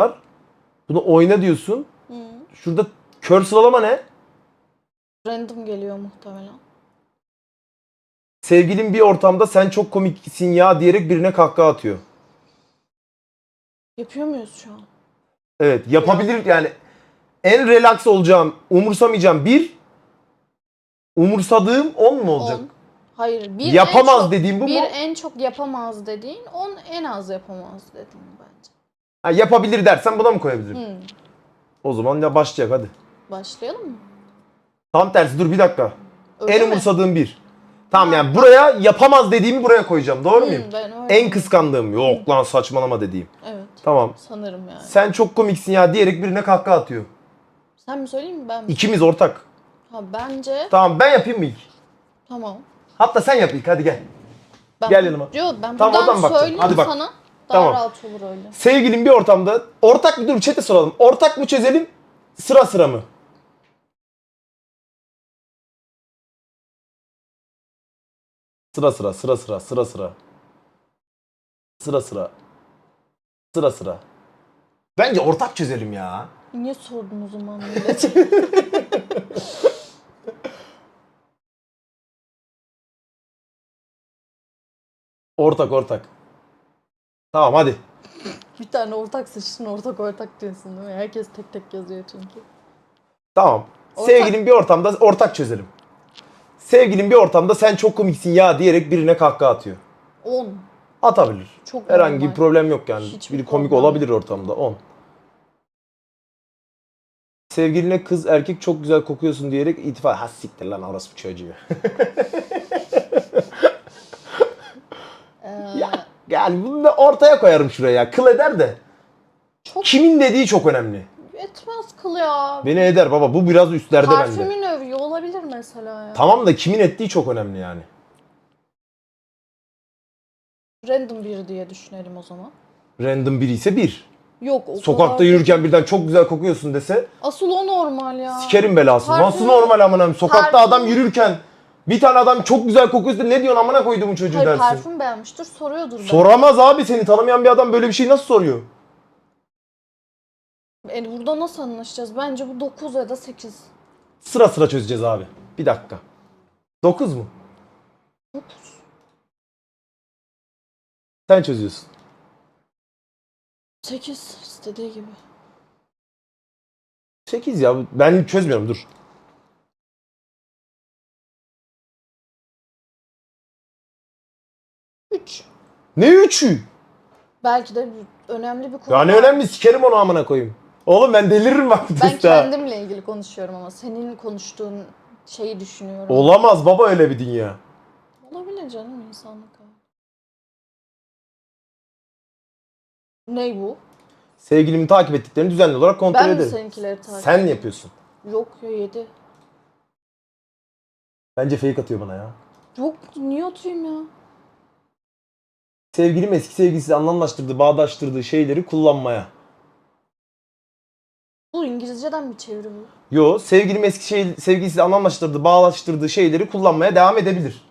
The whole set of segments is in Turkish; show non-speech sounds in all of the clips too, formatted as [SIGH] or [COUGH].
var. Bunu oyna diyorsun. Hı. Şurada kör sıralama ne? Random geliyor muhtemelen. Sevgilin bir ortamda sen çok komiksin ya diyerek birine kahkaha atıyor. Yapıyor muyuz şu an? Evet yapabilir yani en relax olacağım, umursamayacağım bir, umursadığım 10 mu olacak? On. Hayır. Bir Yapamaz en çok, dediğim bu bir mu? en çok yapamaz dediğin, on en az yapamaz dediğin bence. Ha, yapabilir dersen buna mı koyabilirim? Hı. O zaman ya başlayacak hadi. Başlayalım mı? Tam tersi dur bir dakika. Öyle en mi? umursadığım bir. Tamam yani buraya yapamaz dediğimi buraya koyacağım. Doğru Hı, muyum? ben öyle. En kıskandığım yok lan saçmalama dediğim. Evet. Tamam. Sanırım yani. Sen çok komiksin ya diyerek birine kahkaha atıyor. Sen mi söyleyeyim mi ben mi? İkimiz ortak. Ha bence Tamam ben yapayım mı ilk? tamam. Hatta sen yap ilk hadi gel. Ben, Gel yanıma. Yok ben Tamam, buradan oradan söyleyeyim Hadi bak. sana. Daha Tamam. rahat olur öyle. Sevgilin bir ortamda ortak bir dur chat'e soralım. Ortak mı çözelim sıra sıra mı? Sıra sıra sıra sıra sıra sıra. Sıra sıra. Sıra sıra. Bence ortak çözelim ya. Niye sordun o zaman? [LAUGHS] Ortak ortak. Tamam hadi. bir tane ortak seçtin ortak ortak diyorsun değil mi? Herkes tek tek yazıyor çünkü. Tamam. Ortak. Sevgilin bir ortamda ortak çözelim. Sevgilin bir ortamda sen çok komiksin ya diyerek birine kahkaha atıyor. 10. Atabilir. Çok Herhangi normal. bir problem yok yani. Hiçbir Biri komik problem olabilir ortamda. 10. Sevgiline kız erkek çok güzel kokuyorsun diyerek itifat. Ha siktir lan orası çocuğu. [LAUGHS] Ee, ya, yani bunu da ortaya koyarım şuraya. Kıl eder de. çok Kimin dediği çok önemli. etmez kıl ya. Beni eder baba. Bu biraz üstlerde bende. Parfümün övüyor olabilir mesela ya. Tamam da kimin ettiği çok önemli yani. Random biri diye düşünelim o zaman. Random biri ise bir. Yok o Sokakta kadar- yürürken birden çok güzel kokuyorsun dese Asıl o normal ya. sikerim belası. Parfüm- Nasıl normal amına koyayım? Sokakta Parfüm- adam yürürken bir tane adam çok güzel kokuyorsa ne diyorsun amına koyduğum çocuğu Hayır dersin. parfüm beğenmiştir soruyordur. belki. Soramaz abi seni tanımayan bir adam böyle bir şey nasıl soruyor? E, burada nasıl anlaşacağız? Bence bu 9 ya da 8. Sıra sıra çözeceğiz abi. Bir dakika. 9 mu? 9. Sen çözüyorsun. 8 istediği gibi. 8 ya ben çözmüyorum dur. 3. Ne 3'ü? Belki de önemli bir konu. Ya ne var. önemli sikerim onu amına koyayım. Oğlum ben deliririm bak. Ben kendimle ilgili konuşuyorum ama senin konuştuğun şeyi düşünüyorum. Olamaz baba öyle bir dünya. Olabilir canım insanlık. Ne bu? Sevgilimi takip ettiklerini düzenli olarak kontrol Ben mi ederim. seninkileri takip Sen yapıyorsun. Yok ya 7. Bence fake atıyor bana ya. Yok niye atayım ya? Sevgilim eski sevgilisiyle anlamlaştırdığı, bağdaştırdığı şeyleri kullanmaya. Bu İngilizceden mi çeviri bu? Yo, sevgilim eski şey, sevgilisiyle anlamlaştırdığı, bağdaştırdığı şeyleri kullanmaya devam edebilir.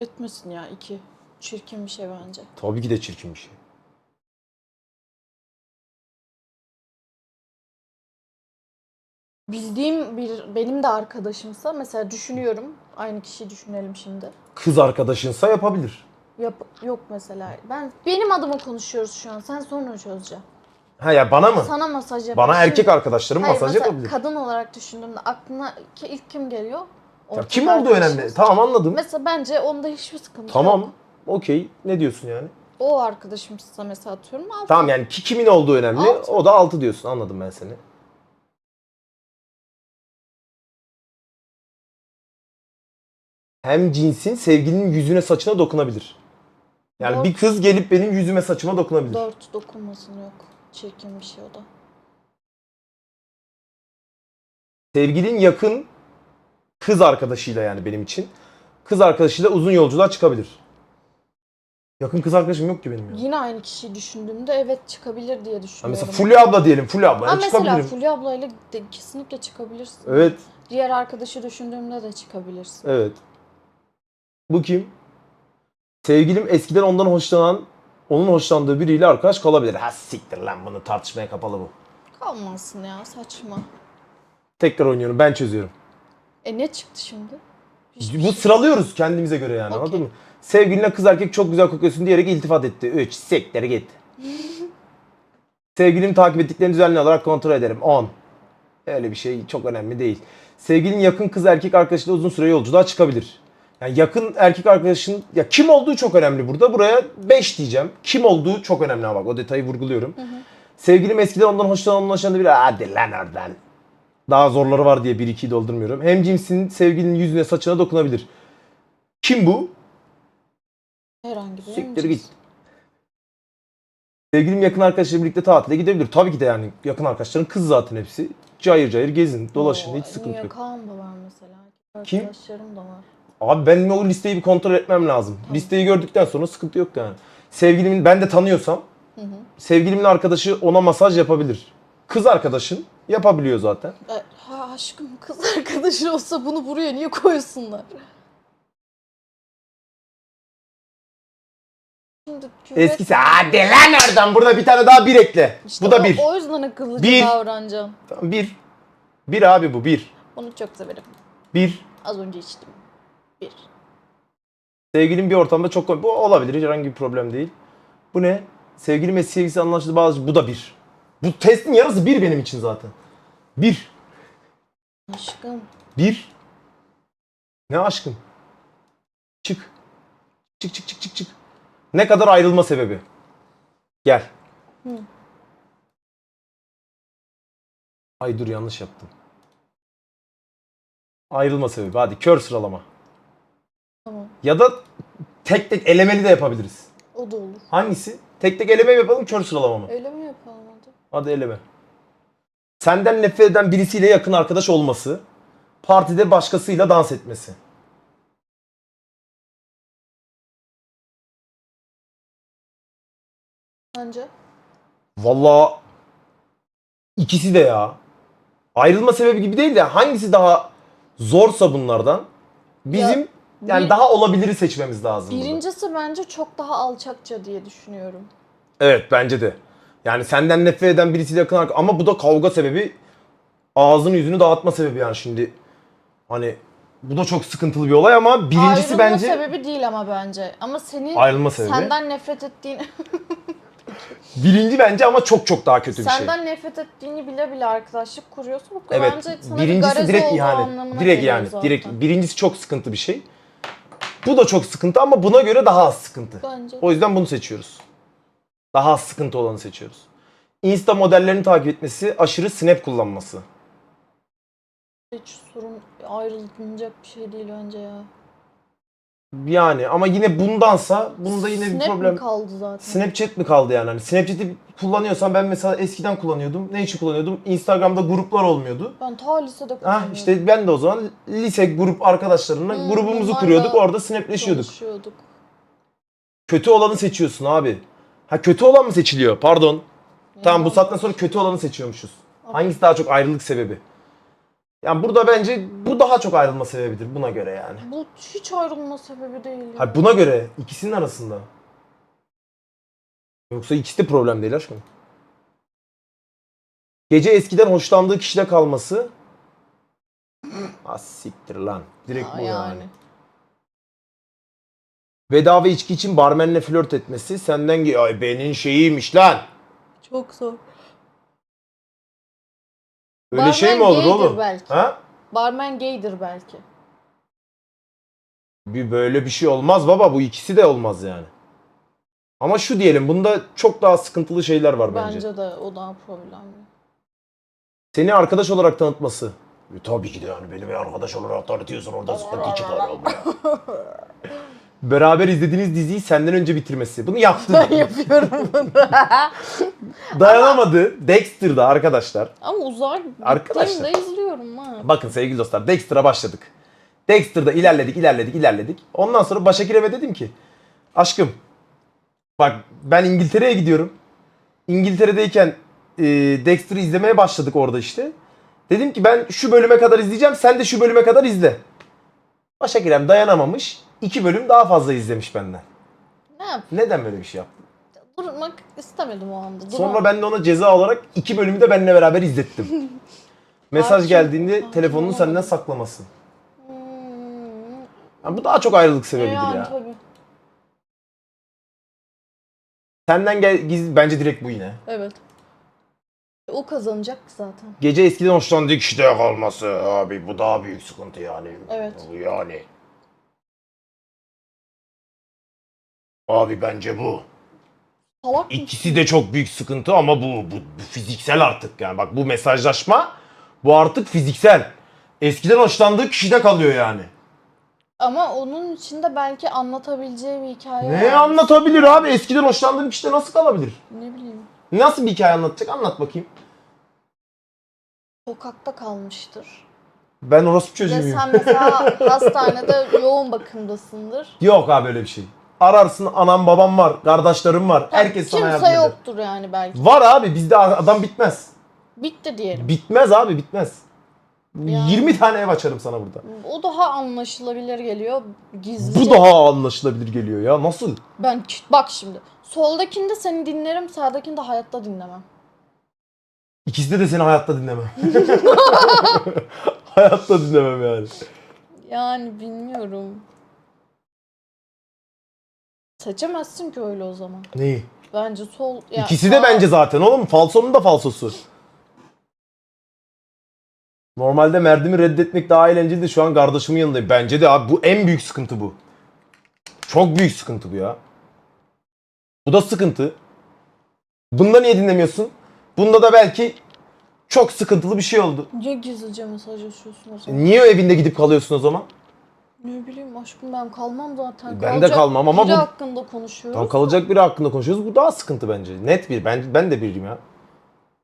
Etmesin ya 2. Çirkin bir şey bence. Tabii ki de çirkin bir şey. Bildiğim bir benim de arkadaşımsa mesela düşünüyorum. Aynı kişiyi düşünelim şimdi. Kız arkadaşınsa yapabilir. Yap, yok mesela. Ben benim adıma konuşuyoruz şu an. Sen sonra çözeceğim. Ha ya bana mı? Sana masaj yap. Bana erkek arkadaşlarım Hayır, masaj mesela yapabilir. kadın olarak düşündüğümde aklına ki ilk kim geliyor? Ya Ortak kim olduğu arkadaşımız. önemli. Tamam anladım. Mesela bence onda hiçbir sıkıntı Tamam. yok. Okey. Ne diyorsun yani? O arkadaşımsa mesela atıyorum. Altı. Tamam yani ki kimin olduğu önemli. Altı. O da 6 diyorsun. Anladım ben seni. Hem cinsin sevgilinin yüzüne saçına dokunabilir. Yani Dört. bir kız gelip benim yüzüme saçıma dokunabilir. Dört dokunmasın yok. Çirkin bir şey o da. Sevgilin yakın kız arkadaşıyla yani benim için. Kız arkadaşıyla uzun yolculuğa çıkabilir. Yakın kız arkadaşım yok ki benim ya. Yine aynı kişiyi düşündüğümde evet çıkabilir diye Ha düşünüyorum. mesela Fulya abla diyelim. Fulya abla. Ha Yani mesela çıkabilirim. Fulya ablayla de kesinlikle çıkabilirsin. Evet. Diğer arkadaşı düşündüğümde de çıkabilirsin. Evet. Bu kim? Sevgilim eskiden ondan hoşlanan onun hoşlandığı biriyle arkadaş kalabilir. Ha siktir lan bunu tartışmaya kapalı bu. Kalmasın ya saçma. Tekrar oynuyorum ben çözüyorum. E ne çıktı şimdi? Bu sıralıyoruz kendimize göre yani Okey. anladın mı? Sevgiline kız erkek çok güzel kokuyorsun diyerek iltifat etti. 3. Siktir git. [LAUGHS] Sevgilimi takip ettiklerini düzenli olarak kontrol ederim. 10. Öyle bir şey çok önemli değil. Sevgilin yakın kız erkek arkadaşıyla uzun süre yolculuğa çıkabilir. Yani yakın erkek arkadaşın ya kim olduğu çok önemli burada. Buraya 5 diyeceğim. Kim olduğu çok önemli ama bak o detayı vurguluyorum. Sevgilim eskiden ondan hoşlanan bir hadi lan oradan. Daha zorları var diye 1-2'yi doldurmuyorum. Hem cinsin sevgilinin yüzüne saçına dokunabilir. Kim bu? Herhangi bir Siktir git. Sevgilim yakın arkadaşlarıyla birlikte tatile gidebilir. Tabii ki de yani yakın arkadaşların kız zaten hepsi. Cayır cayır gezin, dolaşın Oo, hiç sıkıntı Niye yok. Kaan da var mesela. Kim? Arkadaşlarım da var. Abi benim o listeyi bir kontrol etmem lazım. Listeyi gördükten sonra sıkıntı yok yani. Sevgilimin ben de tanıyorsam Hı hı. sevgilimin arkadaşı ona masaj yapabilir. Kız arkadaşın yapabiliyor zaten. Ha aşkım kız arkadaşı olsa bunu buraya niye koysunlar? Şimdi küvet- Eskisi hadi lan oradan burada bir tane daha bir ekle. İşte bu da o- bir. O yüzden akıllıca Bir. davranacaksın. Tamam, bir. Bir abi bu bir. Onu çok severim. Bir. Az önce içtim. Bir. Sevgilim bir ortamda çok bu olabilir herhangi bir problem değil. Bu ne? Sevgilim eski sevgilisi anlaşıldı bazı bu da bir. Bu testin yarısı bir benim için zaten. Bir. Aşkım. Bir. Ne aşkım? Çık. Çık çık çık çık çık. Ne kadar ayrılma sebebi? Gel. Hı. Ay dur yanlış yaptım. Ayrılma sebebi. Hadi kör sıralama. Ya da tek tek elemeli de yapabiliriz. O da olur. Hangisi? Tek tek eleme mi yapalım kör sıralama mı? Öyle mi yapalım hadi? Hadi eleme. Senden nefret eden birisiyle yakın arkadaş olması. Partide başkasıyla dans etmesi. Sence? Vallahi ikisi de ya. Ayrılma sebebi gibi değil de hangisi daha zorsa bunlardan bizim Ya, yani bir- daha olabiliri seçmemiz lazım. burada. Birincisi bence çok daha alçakça diye düşünüyorum. Evet bence de. Yani senden nefret eden birisiyle yakın arkadaş ama bu da kavga sebebi ağzını yüzünü dağıtma sebebi yani şimdi hani bu da çok sıkıntılı bir olay ama birincisi Ayrılma bence sebebi değil ama bence. Ama senin ayrılma sebebi. senden nefret ettiğini [LAUGHS] Birinci bence ama çok çok daha kötü bir şey. senden nefret ettiğini bile bile arkadaşlık kuruyorsa bu Evet. bence sana bir Birincisi garezi direkt olduğu ihanet. anlamına Direkt geliyor yani. zaten. Direkt birincisi çok sıkıntı bir şey. Bu da çok sıkıntı ama buna göre daha az sıkıntı. Bence. O yüzden bunu seçiyoruz. Daha az sıkıntı olanı seçiyoruz. Insta modellerini takip etmesi, aşırı snap kullanması. Hiç sorun ayrılınacak bir şey değil bence ya. Yani ama yine bundansa bunda yine bir Snap problem. mi kaldı zaten? Snapchat mi kaldı yani? Hani Snapchat'i kullanıyorsan ben mesela eskiden kullanıyordum. Ne için kullanıyordum? Instagram'da gruplar olmuyordu. Ben ta lisede Ah kullanıyordum. işte ben de o zaman lise grup arkadaşlarımla Hmm, grubumuzu kuruyorduk. Orada snapleşiyorduk. konuşuyorduk. Kötü olanı seçiyorsun abi. Ha kötü olan mı seçiliyor? Pardon. Tamam bu saatten sonra kötü olanı seçiyormuşuz. Hangisi daha çok ayrılık sebebi? Yani burada bence bu daha çok ayrılma sebebidir buna göre yani. Bu hiç ayrılma sebebi değil. ya. Ha buna göre ikisinin arasında. Yoksa ikisi de problem değil aşkım. Gece eskiden hoşlandığı kişide kalması. Ah siktir lan. Direkt bu yani. Bedava içki için barmenle flört etmesi senden ay benim şeyiymiş lan. Çok zor. Öyle Barmen şey mi olur gaydir oğlum? belki. Ha? Barmen gaydir belki. Bir böyle bir şey olmaz baba. Bu ikisi de olmaz yani. Ama şu diyelim bunda çok daha sıkıntılı şeyler var bence. Bence de o daha problemli. Seni arkadaş olarak tanıtması. E, tabii ki de yani beni bir arkadaş olarak tanıtıyorsun orada sıkıntı çıkar oğlum ya. [LAUGHS] Beraber izlediğiniz diziyi senden önce bitirmesi. Bunu yaptı. Ben yapıyorum bunu. [LAUGHS] Dayanamadı. Dexter'da arkadaşlar. Ama uzak Arkadaşlar. gittiğimde izliyorum ha. Bakın sevgili dostlar Dexter'a başladık. Dexter'da ilerledik ilerledik ilerledik. Ondan sonra Başakir'e dedim ki aşkım bak ben İngiltere'ye gidiyorum. İngiltere'deyken e, Dexter'ı izlemeye başladık orada işte. Dedim ki ben şu bölüme kadar izleyeceğim sen de şu bölüme kadar izle. Başakir'em dayanamamış. İki bölüm daha fazla izlemiş benden. Ne yap? Neden böyle bir şey yaptın? Durmak istemedim o anda. Duram- Sonra ben de ona ceza olarak iki bölümü de benimle beraber izlettim. [LAUGHS] Mesaj Abi, geldiğinde abi, telefonunu anlamadım. senden saklamasın. Hmm, Yani bu daha çok ayrılık sebebidir yani ya. tabii. Senden gel giz bence direkt bu yine. Evet. O kazanacak zaten. Gece eskiden hoşlandığı kişide kalması abi bu daha büyük sıkıntı yani. Evet. Bu Yani. Abi bence bu. Salak mı? İkisi de çok büyük sıkıntı ama bu, bu, bu fiziksel artık yani. Bak bu mesajlaşma bu artık fiziksel. Eskiden hoşlandığı kişide kalıyor yani. Ama onun içinde belki anlatabileceği bir hikaye Ne var. anlatabilir abi? Eskiden hoşlandığı bir kişide nasıl kalabilir? Ne bileyim. Nasıl bir hikaye anlatacak? Anlat bakayım. Sokakta kalmıştır. Ben orospu Ve çocuğuyum. sen mesela [LAUGHS] hastanede yoğun bakımdasındır. Yok abi öyle bir şey. Ararsın anam babam var, kardeşlerim var. Herkes sana yardım Kimse eder. yoktur yani belki. Var abi bizde adam bitmez. Bitti diyelim. Bitmez abi bitmez. Yani. 20 tane ev açarım sana burada. O daha anlaşılabilir geliyor. Gizlice. Bu daha anlaşılabilir geliyor ya. Nasıl? Ben bak şimdi. Soldakinde seni dinlerim, sağdakinde hayatta dinlemem. İkisinde de seni hayatta dinlemem. [LAUGHS] hayatta dinlemem yani. Yani bilmiyorum. Seçemezsin ki öyle o zaman. Neyi? Bence sol... ya İkisi de sağ- bence zaten oğlum. Falsonun da falsosu. Normalde Merdim'i reddetmek daha eğlenceli de şu an kardeşimin yanındayım. Bence de abi bu en büyük sıkıntı bu. Çok büyük sıkıntı bu ya. Bu da sıkıntı. Bunda niye dinlemiyorsun? Bunda da belki çok sıkıntılı bir şey oldu. Niye gizlice mesajlaşıyorsun o zaman? Niye evinde gidip kalıyorsun o zaman? Ne bileyim aşkım ben kalmam zaten. Ben de kalmam ama biri bu- hakkında konuşuyoruz. Tam kalacak biri hakkında konuşuyoruz. Bu daha sıkıntı bence. Net bir. Ben, ben de biriyim ya.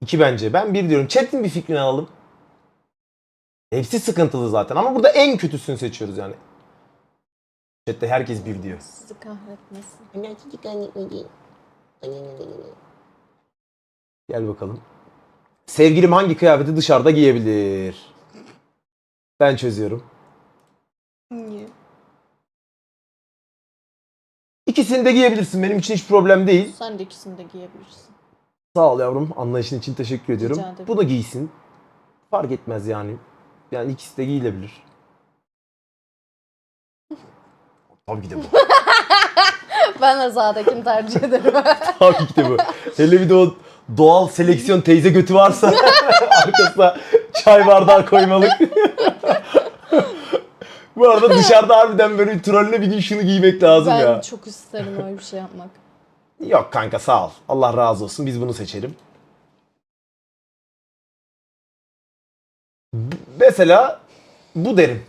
İki bence. Ben bir diyorum. Chat'in bir fikrini alalım. Hepsi sıkıntılı zaten. Ama burada en kötüsünü seçiyoruz yani. Chat'te herkes bir diyor. Sizi kahretmesin. Gel bakalım. Sevgilim hangi kıyafeti dışarıda giyebilir? Ben çözüyorum. Niye? İkisini de giyebilirsin. Benim için hiç problem değil. Sen de ikisini de giyebilirsin. Sağ ol yavrum. Anlayışın için teşekkür ediyorum. Ederim. Bu da giysin. Fark etmez yani. Yani ikisi de giyilebilir. [LAUGHS] Tabii ki de bu. [LAUGHS] Ben de sağdakini tercih ederim. [LAUGHS] Tabii ki de bu. Hele bir de o doğal seleksiyon teyze götü varsa arkasına çay bardağı koymalık. Bu arada dışarıda [LAUGHS] harbiden böyle trolle bir gün şunu giymek lazım ben ya. çok isterim öyle bir şey yapmak. [LAUGHS] Yok kanka sağ ol. Allah razı olsun. Biz bunu seçelim. B- Mesela bu derim.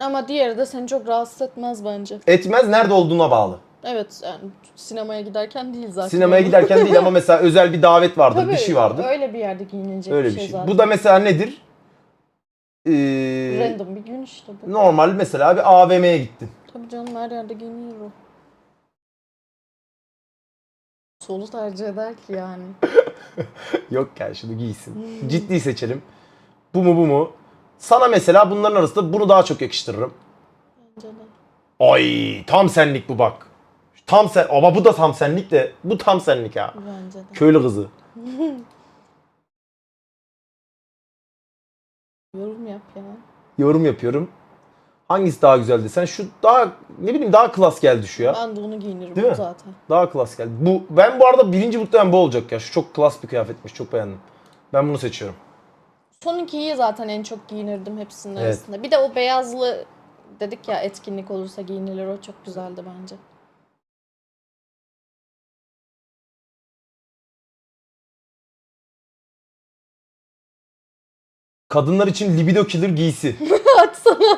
Ama diğeri de seni çok rahatsız etmez bence. Etmez nerede olduğuna bağlı. Evet yani sinemaya giderken değil zaten. Sinemaya giderken değil ama [LAUGHS] mesela özel bir davet vardır, Tabii, bir şey vardır. Öyle bir yerde giyinilecek Öyle bir şey, zaten. Bu da mesela nedir? Ee, Random bir gün işte bu. normal mesela bir AVM'ye gittin. Tabii canım her yerde giyinilir o. Solu tercih eder ki yani. [LAUGHS] Yok gel şunu giysin. Ciddi seçelim. Bu mu bu mu? Sana mesela bunların arasında bunu daha çok yakıştırırım. Bence de. Ay tam senlik bu bak. Tam sen ama bu da tam senlik de bu tam senlik ha. Bence de. Köylü kızı. [LAUGHS] Yorum yap ya. Yorum yapıyorum. Hangisi daha güzel desen şu daha ne bileyim daha klas geldi şu ya. Ben de onu giyinirim Değil mi? zaten. Daha klas geldi. Bu ben bu arada birinci muhtemelen bu olacak ya. Şu çok klas bir kıyafetmiş. Çok beğendim. Ben bunu seçiyorum. Son ikiyi zaten en çok giyinirdim hepsinin Evet. arasında. Bir de o beyazlı dedik ya etkinlik olursa giyinilir o çok güzeldi bence. Kadınlar için libido killer giysi. [LAUGHS] Atsana.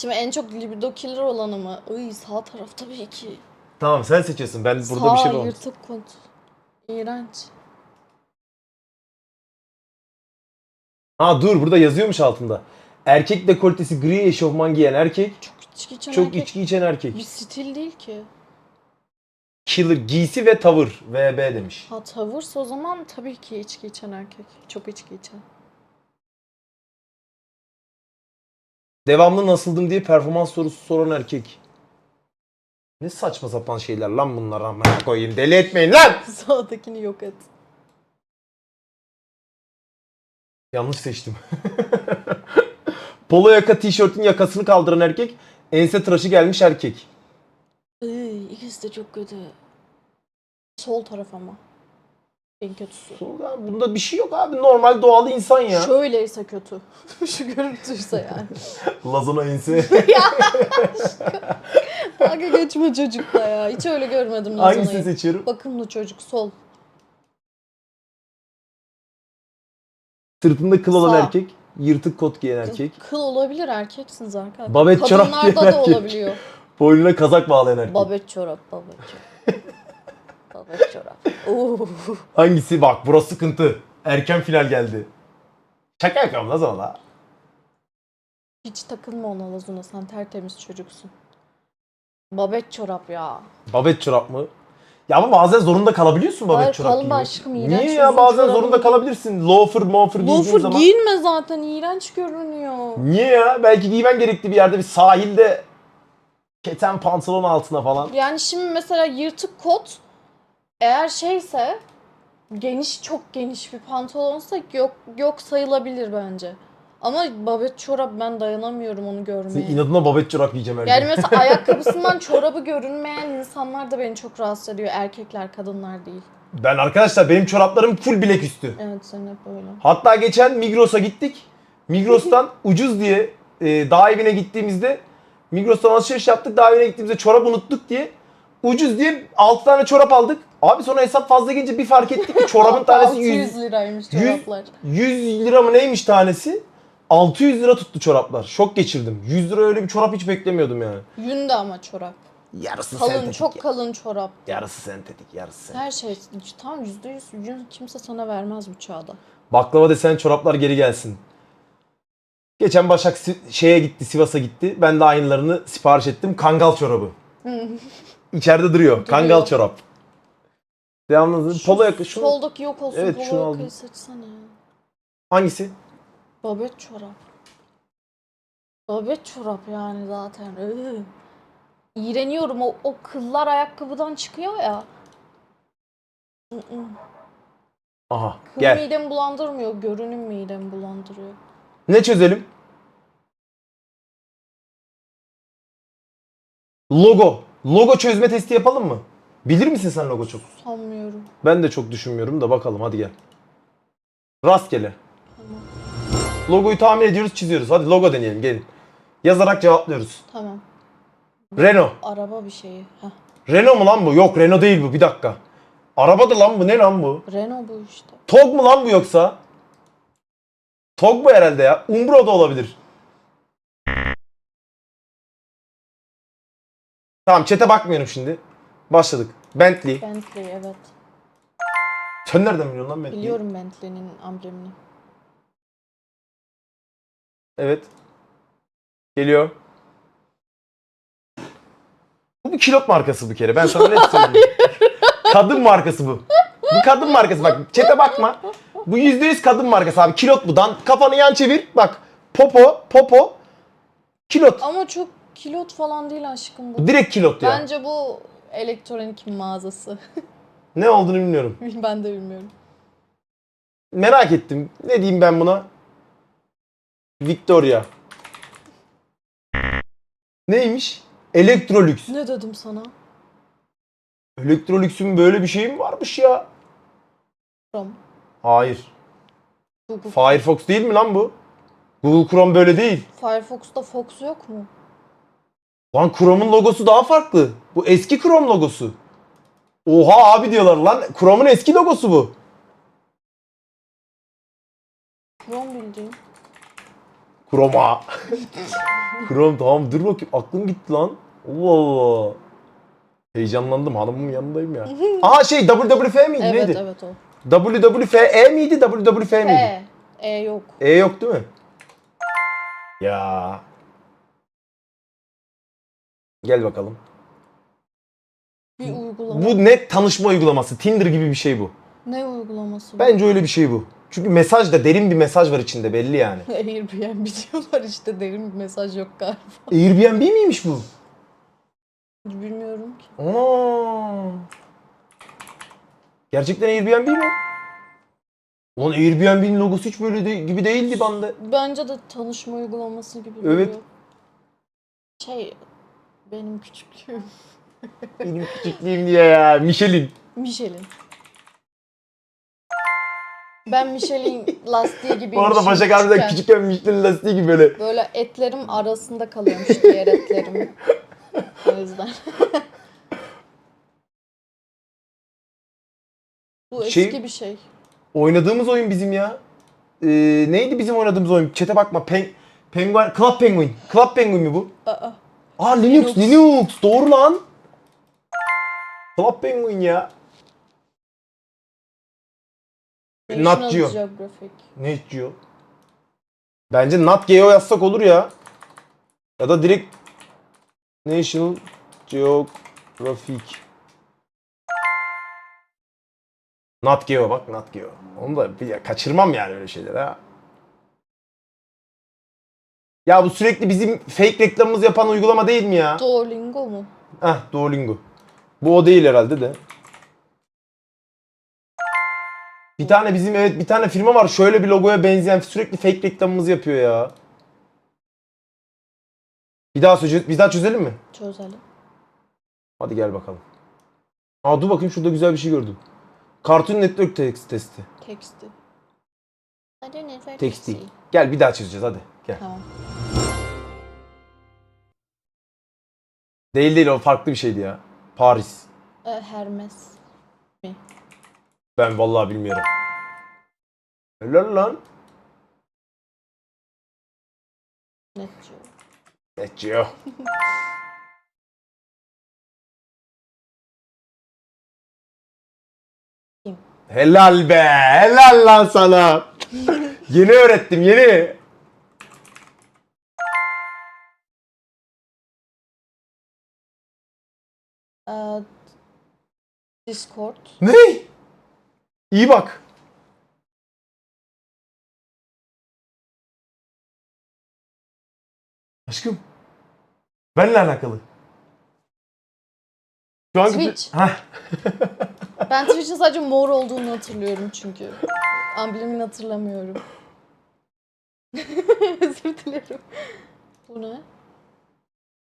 Şimdi en çok libido killer olanı mı? Iy sağ taraf tabii ki. tamam sen seçiyorsun. Ben burada sağ bir şey bulamam. yırtık kont. İğrenç. Ha dur burada yazıyormuş altında. Erkek dekoltesi gri eşofman giyen erkek. Çok içki içen Çok erkek. içki içen erkek. Bir stil değil ki. Killer giysi ve tavır. VB demiş. Ha tavırsa o zaman tabii ki içki içen erkek. Çok içki içen. Devamlı nasıldım diye performans sorusu soran erkek. Ne saçma sapan şeyler lan bunlar amına koyayım. Deli etmeyin lan. [LAUGHS] Sağdakini yok et. Yanlış seçtim. [LAUGHS] Polo yaka tişörtün yakasını kaldıran erkek. Ense tıraşı gelmiş erkek. Iy, ikisi de çok kötü. Sol taraf ama. En kötüsü. Ya Bunda bir şey yok abi. Normal doğal insan ya. Şöyleyse kötü. [LAUGHS] Şu görüntüyse yani. [LAUGHS] Lazona ense. [LAUGHS] Dalga geçme çocukla ya. Hiç öyle görmedim Hangisini Lazana'yı. seçiyorum? Bakımlı çocuk sol. Sırtında kıl olan Sağ. erkek. Yırtık kot giyen erkek. Kıl olabilir erkeksiniz arkadaşlar. Babet çorap giyen Kadınlarda da erkek. olabiliyor. Boynuna kazak bağlayan erkek. Babet çorap, babet çorap. [LAUGHS] babet çorap. Oo. Hangisi? Bak burası sıkıntı. Erken final geldi. Şaka yapıyorum lan sana la. Hiç takılma ona Lazuna sen tertemiz çocuksun. Babet çorap ya. Babet çorap mı? Ya ama bazen zorunda kalabiliyorsun babet Hayır, çorap giymek. aşkım, iğrenç Niye ya uzun bazen çorabı zorunda giy. kalabilirsin. Loafer, mofer giydiğin Loafer zaman. giyinme zaten iğrenç görünüyor. Niye ya? Belki giymen gerekli bir yerde bir sahilde keten pantolon altına falan. Yani şimdi mesela yırtık kot eğer şeyse geniş çok geniş bir pantolonsa yok yok sayılabilir bence. Ama babet çorap ben dayanamıyorum onu Senin görmeye. inadına babet çorap giyeceğim her Yani gün. mesela [LAUGHS] ayakkabısından çorabı görünmeyen insanlar da beni çok rahatsız ediyor. Erkekler, kadınlar değil. Ben arkadaşlar benim çoraplarım full bilek üstü. Evet sen hep öyle. Hatta geçen Migros'a gittik. Migros'tan [LAUGHS] ucuz diye e, dağ evine gittiğimizde Migros'tan alışveriş yaptık. Dağ evine gittiğimizde çorap unuttuk diye ucuz diye 6 tane çorap aldık. Abi sonra hesap fazla gelince bir fark ettik ki [LAUGHS] çorabın tanesi 100, 600 liraymış 100 çoraplar. 100 lira mı neymiş tanesi? 600 lira tuttu çoraplar. Şok geçirdim. 100 lira öyle bir çorap hiç beklemiyordum yani. Yün de ama çorap. Yarısı Kalın, sentetik. çok ya. kalın çorap. Yarısı sentetik, yarısı sentetik. Her şey tam yüzde yüz yün kimse sana vermez bu çağda. Baklava desen çoraplar geri gelsin. Geçen Başak Si- şeye gitti, Sivas'a gitti. Ben de aynılarını sipariş ettim. Kangal çorabı. İçeride duruyor. Kangal çorap. Devamlı polo yaka şunu. Soldaki yok olsun Evet, polo şunu yakayı aldım. seçsene. Hangisi? Babet çorap. Babet çorap yani zaten. Iı. İğreniyorum o, o kıllar ayakkabıdan çıkıyor ya. Aha Kıl gel. midemi bulandırmıyor, görünüm midemi bulandırıyor. Ne çözelim? Logo. Logo çözme testi yapalım mı? Bilir misin sen logo çok? Sanmıyorum. Ben de çok düşünmüyorum da bakalım hadi gel. Rastgele. Tamam. Logoyu tahmin ediyoruz, çiziyoruz. Hadi logo deneyelim gelin. Yazarak cevaplıyoruz. Tamam. Renault. Araba bir şeyi. Heh. Renault mu lan bu? Yok Renault değil bu. Bir dakika. Araba da lan bu. Ne lan bu? Renault bu işte. Tog mu lan bu yoksa? Tog bu herhalde ya. Umbro da olabilir. Tamam çete bakmıyorum şimdi. Başladık. Bentley. Bentley evet. Sen nereden biliyorsun lan Bentley'i? Biliyorum Bentley'nin amblemini. Evet. Geliyor. Bu bir kilot markası bir kere. Ben sana net söyleyeyim. [LAUGHS] kadın markası bu. Bu kadın markası bak. Çete bakma. Bu %100 kadın markası abi. Kilot bu. Dan kafanı yan çevir. Bak. Popo, popo. Kilot. Ama çok kilot falan değil aşkım bu. Direkt kilot ya. Bence bu elektronik mağazası. [LAUGHS] Ne olduğunu bilmiyorum. ben de bilmiyorum. Merak ettim. Ne diyeyim ben buna? Victoria. Neymiş? Electrolux. Ne dedim sana? Electrolux'un böyle bir şeyi mi varmış ya? Chrome. Hayır. Google. Firefox değil mi lan bu? Google Chrome böyle değil. Firefox'ta Fox yok mu? Lan Chrome'un logosu daha farklı. Bu eski Chrome logosu. Oha abi diyorlar lan. Chrome'un eski logosu bu. Chrome bildiğin. Chrome'a. [LAUGHS] Chrome tamam dur bakayım. Aklım gitti lan. Allah Allah. Heyecanlandım. Hanımın yanındayım ya. [LAUGHS] Aha şey WWF miydi Evet neydi? evet o. WWFE miydi? WWF miydi? E. E yok. E yok değil mi? Ya. Gel bakalım. Bir uygulama. Bu net tanışma uygulaması. Tinder gibi bir şey bu. Ne uygulaması bu? Bence öyle bir şey bu. Çünkü mesaj da derin bir mesaj var içinde belli yani. [LAUGHS] Airbnb diyorlar işte derin bir mesaj yok galiba. Airbnb miymiş bu? Bilmiyorum ki. Ana. Gerçekten Airbnb mi? Ulan Airbnb'nin logosu hiç böyle de, gibi değildi bende. Bence de tanışma uygulaması gibi Evet. duruyor. Şey benim küçüklüğüm. [LAUGHS] Benim küçüklüğüm diye ya. Michelin. Michelin. Ben Michelin [LAUGHS] lastiği gibiyim. Bu arada Başak abi de küçükken Michelin lastiği gibi böyle. Böyle etlerim arasında kalıyormuş diğer etlerim. [LAUGHS] o yüzden. Bu Şey- eski bir şey. Oynadığımız oyun bizim ya. Ee, neydi bizim oynadığımız oyun? Çete bakma. Pen Penguin, Club Penguin. Club Penguin mi bu? Aa, Aa Linux, Linux. Linux. Doğru lan. Club Penguin ya. National Nat Geo. Geographic. Ne diyor? Bence Nat Geo yazsak olur ya. Ya da direkt National Geographic. Nat Geo bak Nat Geo. Onu da bir kaçırmam yani öyle şeyler ha. Ya bu sürekli bizim fake reklamımız yapan uygulama değil mi ya? Duolingo mu? Heh Duolingo. Bu o değil herhalde de. Bir tane bizim evet bir tane firma var şöyle bir logoya benzeyen sürekli fake reklamımızı yapıyor ya. Bir daha çöze bir daha çözelim mi? Çözelim. Hadi gel bakalım. Aa dur bakayım şurada güzel bir şey gördüm. Cartoon Network text testi. Teksti. Hadi ne Teksti. Gel bir daha çözeceğiz hadi. Gel. Tamam. Değil değil o farklı bir şeydi ya. Paris. Ee, Hermes. Ben vallahi bilmiyorum. Helal lan. Net diyor. [LAUGHS] Helal be. Helal lan sana. yeni öğrettim yeni. Ee, Discord. Ne? İyi bak. Aşkım. Benle alakalı. Şu an Twitch. Heh. [LAUGHS] Ben Twitch'in sadece mor olduğunu hatırlıyorum çünkü. Amblemini hatırlamıyorum. [LAUGHS] Özür dilerim. Bu ne?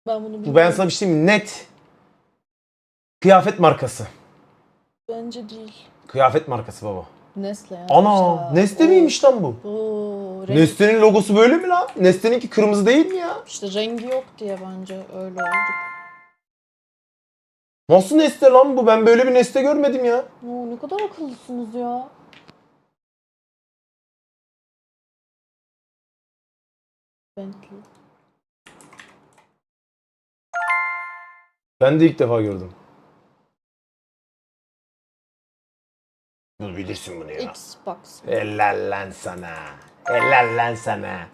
Ben bunu bilmiyorum. Bu ben sana bir şey diyeyim mi? Net. Kıyafet markası. Bence değil. Kıyafet markası baba. Nestle yani. Ana Nestle miymiş lan bu? Bu renk, logosu böyle mi lan? Nestle'ninki kırmızı değil mi ya? işte rengi yok diye bence öyle oldu. Nasıl Nestle lan bu? Ben böyle bir Nestle görmedim ya. Oo, ne kadar akıllısınız ya. Bentley. Ben de ilk defa gördüm. Bu bilirsin bunu ya. Xbox. Helal lan sana. Helal lan sana.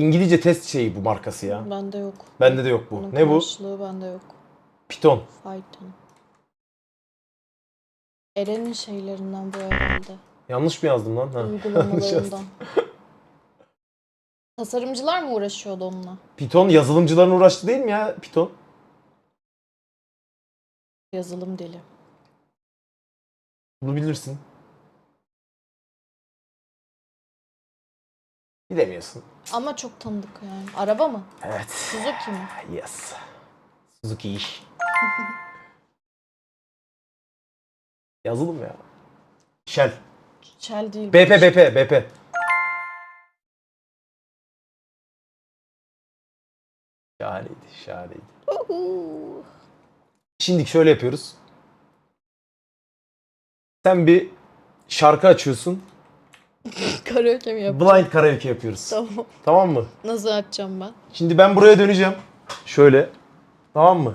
İngilizce test şeyi bu markası ya. Bende yok. Bende de yok bu. Bunun Ne bu? karşılığı bende yok. Python. Python. Eren'in şeylerinden bu herhalde. Yanlış mı yazdım lan? Ha. [LAUGHS] Yazdım. Uygulamalarından. Tasarımcılar mı uğraşıyordu onunla? Python yazılımcıların uğraştı değil mi ya Python? Yazılım dili. Bunu bilirsin. Bilemiyorsun. Ama çok tanıdık yani. Araba mı? Evet. Suzuki mi? Yes. Suzuki iş. [LAUGHS] Yazılım ya. Shell. Shell değil. BP BP BP. Şahaneydi, şahaneydi. Uhu. Şimdi şöyle yapıyoruz. Sen bir şarkı açıyorsun. [LAUGHS] Karaoke mi yapacağım? Blind karaoke yapıyoruz. Tamam. Tamam mı? Nasıl açacağım ben? Şimdi ben buraya döneceğim. Şöyle. Tamam mı?